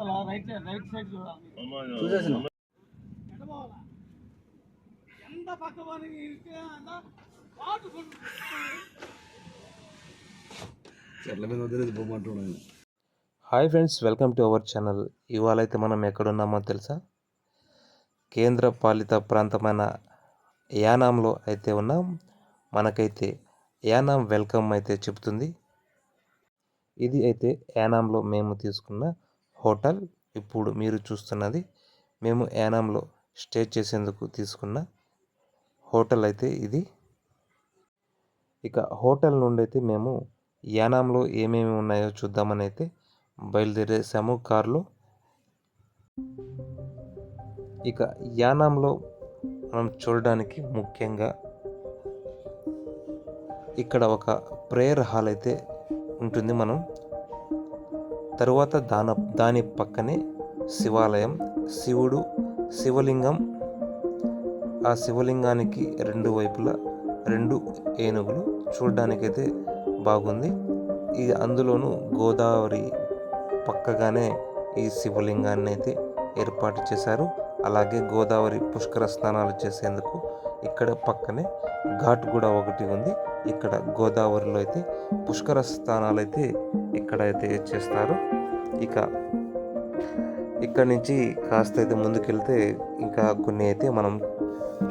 అవతల right right side చూడాలి చూసేసిన. ఎడమవల. ఎంత పక్కవాని ఇరికినా పాటు చెట్ల మీద వదిలేదు బొమ్మంటున్నాను hi friends welcome to our channel ఇవాళ అయితే మనం ఎక్కడున్నామో తెలుసా? కేంద్ర పాలిత ప్రాంతమైన యానాంలో అయితే ఉన్నాం. మనకైతే యానాం వెల్కమ్ అయితే చెప్తుంది. ఇది అయితే యానాంలో మేము తీసుకున్న హోటల్ ఇప్పుడు మీరు చూస్తున్నది మేము యానాంలో స్టే చేసేందుకు తీసుకున్న హోటల్ అయితే ఇది. ఇక హోటల్ నుండి అయితే మేము యానాంలో ఏమేమి ఉన్నాయో చూద్దామని అయితే బయలుదేరేసాము కారులో. ఇక యానాంలో మనం చూడడానికి ముఖ్యంగా ఇక్కడ ఒక ప్రేయర్ హాల్ అయితే ఉంటుంది. మనం తరువాత దాన దాని పక్కనే శివాలయం శివుడు శివలింగం ఆ శివలింగానికి రెండు వైపులా రెండు ఏనుగులు చూడడానికైతే బాగుంది. ఇది అందులోనూ గోదావరి పక్కగానే ఈ శివలింగాన్ని అయితే ఏర్పాటు చేశారు. అలాగే గోదావరి పుష్కర స్నానాలు చేసేందుకు ఇక్కడ పక్కనే ఘాట్ కూడా ఒకటి ఉంది. ఇక్కడ గోదావరిలో అయితే పుష్కర స్థానాలు అయితే ఇక్కడ అయితే చేస్తారు. ఇక ఇక్కడ నుంచి కాస్త అయితే ముందుకెళ్తే ఇంకా కొన్ని అయితే మనం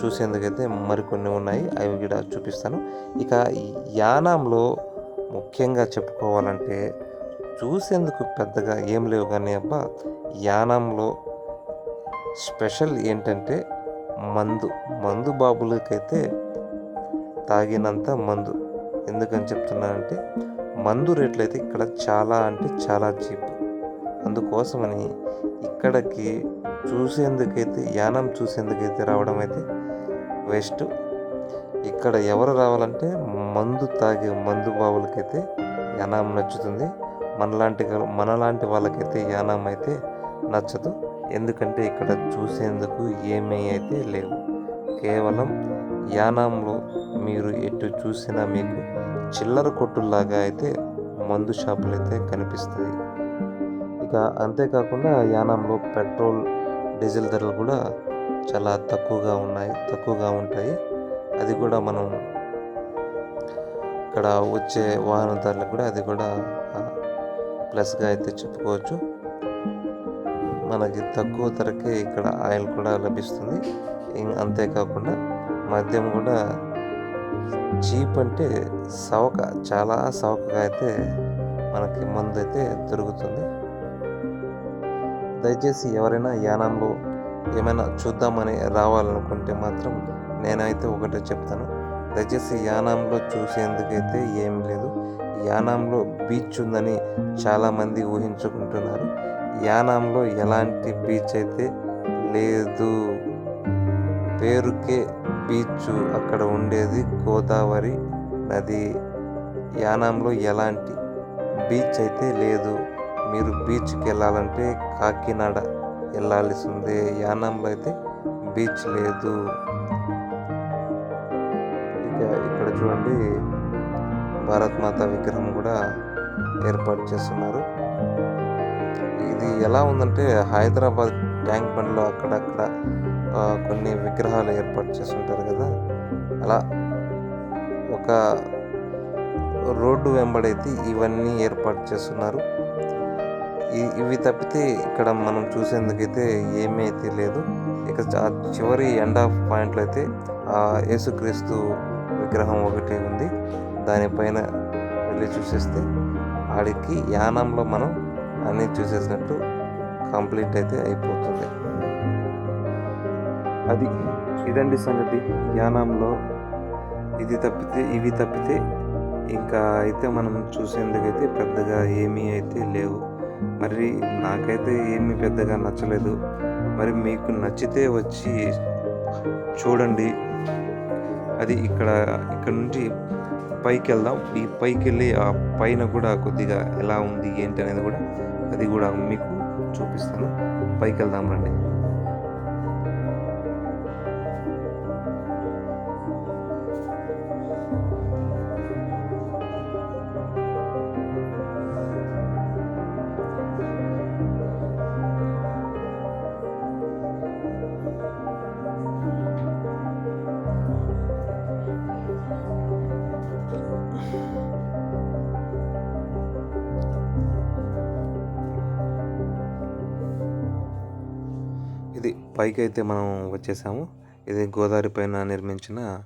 చూసేందుకైతే మరికొన్ని ఉన్నాయి. అవి కూడా చూపిస్తాను. ఇక యానాంలో ముఖ్యంగా చెప్పుకోవాలంటే చూసేందుకు పెద్దగా ఏం లేవు కానీ అబ్బా యానంలో స్పెషల్ ఏంటంటే మందు మందు బాబులకైతే తాగినంత మందు. ఎందుకని చెప్తున్నానంటే మందు రేట్లు అయితే ఇక్కడ చాలా అంటే చాలా చీప్. అందుకోసమని ఇక్కడికి చూసేందుకైతే యానం చూసేందుకైతే రావడం అయితే వేస్ట్. ఇక్కడ ఎవరు రావాలంటే మందు తాగే మందు బావులకైతే యానాం నచ్చుతుంది. మనలాంటి మనలాంటి వాళ్ళకైతే యానం అయితే నచ్చదు. ఎందుకంటే ఇక్కడ చూసేందుకు ఏమీ అయితే లేవు. కేవలం యానాంలో మీరు ఎటు చూసినా మీకు చిల్లర కొట్టులాగా అయితే మందు షాపులు అయితే కనిపిస్తాయి. ఇక అంతేకాకుండా యానాంలో పెట్రోల్ డీజిల్ ధరలు కూడా చాలా తక్కువగా ఉన్నాయి తక్కువగా ఉంటాయి. అది కూడా మనం ఇక్కడ వచ్చే వాహనదారులకు కూడా అది కూడా ప్లస్గా అయితే చెప్పుకోవచ్చు. మనకి తక్కువ ధరకే ఇక్కడ ఆయిల్ కూడా లభిస్తుంది. ఇం- అంతేకాకుండా మద్యం కూడా చీప్ అంటే సవక చాలా సవకగా అయితే మనకి మందు అయితే దొరుకుతుంది. దయచేసి ఎవరైనా యానంలో ఏమైనా చూద్దామని రావాలనుకుంటే మాత్రం నేనైతే ఒకటే చెప్తాను. దయచేసి యానాంలో చూసేందుకైతే ఏం లేదు. యానాంలో బీచ్ ఉందని చాలామంది ఊహించుకుంటున్నారు. యానాంలో ఎలాంటి బీచ్ అయితే లేదు. పేరుకే బీచ్. అక్కడ ఉండేది గోదావరి నది. యానాంలో ఎలాంటి బీచ్ అయితే లేదు. మీరు బీచ్కి వెళ్ళాలంటే కాకినాడ వెళ్ళాల్సిందే. యానాంలో అయితే బీచ్ లేదు. ఇక ఇక్కడ చూడండి భారత్ మాత విగ్రహం కూడా ఏర్పాటు చేస్తున్నారు. ఇది ఎలా ఉందంటే హైదరాబాద్ ట్యాంక్ బండ్లో అక్కడక్కడ కొన్ని విగ్రహాలు ఏర్పాటు చేస్తుంటారు కదా. అలా ఒక రోడ్డు వెంబడైతే ఇవన్నీ ఏర్పాటు చేస్తున్నారు. ఇవి తప్పితే ఇక్కడ మనం చూసేందుకైతే ఏమీ అయితే లేదు. ఇక చివరి ఎండ్ ఆఫ్ పాయింట్లో అయితే ఆ యేసుక్రీస్తు విగ్రహం ఒకటి ఉంది. దానిపైన వెళ్ళి చూసేస్తే ఆడికి యానంలో మనం అన్నీ చూసేసినట్టు కంప్లీట్ అయితే అయిపోతుంది. అది ఇదండి సంగతి. యానంలో ఇది తప్పితే ఇవి తప్పితే ఇంకా అయితే మనం చూసేందుకైతే పెద్దగా ఏమీ అయితే లేవు. మరి నాకైతే ఏమీ పెద్దగా నచ్చలేదు. మరి మీకు నచ్చితే వచ్చి చూడండి. అది ఇక్కడ ఇక్కడ నుంచి పైకి వెళ్దాం ఈ పైకి వెళ్ళి ఆ పైన కూడా కొద్దిగా ఎలా ఉంది ఏంటి అనేది కూడా అది కూడా మీకు చూపిస్తాను. పైకి వెళ్దాం రండి. పైకి అయితే మనం వచ్చేసాము. ఇది గోదావరి పైన నిర్మించిన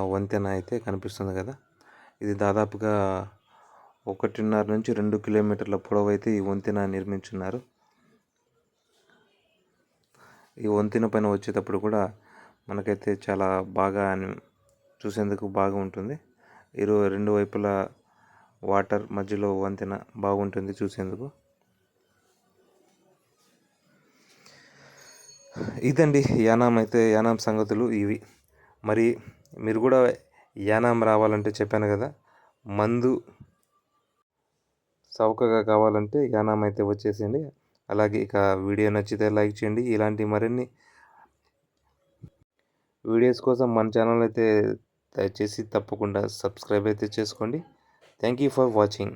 వంతెన అయితే కనిపిస్తుంది కదా. ఇది దాదాపుగా ఒకటిన్నర నుంచి రెండు కిలోమీటర్ల పొడవు అయితే ఈ వంతెన నిర్మించున్నారు. ఈ వంతెన పైన వచ్చేటప్పుడు కూడా మనకైతే చాలా బాగా అని- చూసేందుకు బాగా ఉంటుంది. ఇరు రెండు వైపులా వాటర్ మధ్యలో వంతెన బాగుంటుంది చూసేందుకు. ఇదండి యానాం అయితే యానాం సంగతులు ఇవి. మరి మీరు కూడా యానాం రావాలంటే చెప్పాను కదా మందు చౌకగా కావాలంటే యానాం అయితే వచ్చేసేయండి. అలాగే ఇక వీడియో నచ్చితే లైక్ చేయండి. ఇలాంటి మరిన్ని వీడియోస్ కోసం మన ఛానల్ అయితే దయచేసి తప్పకుండా సబ్స్క్రైబ్ అయితే చేసుకోండి. Thank you for watching.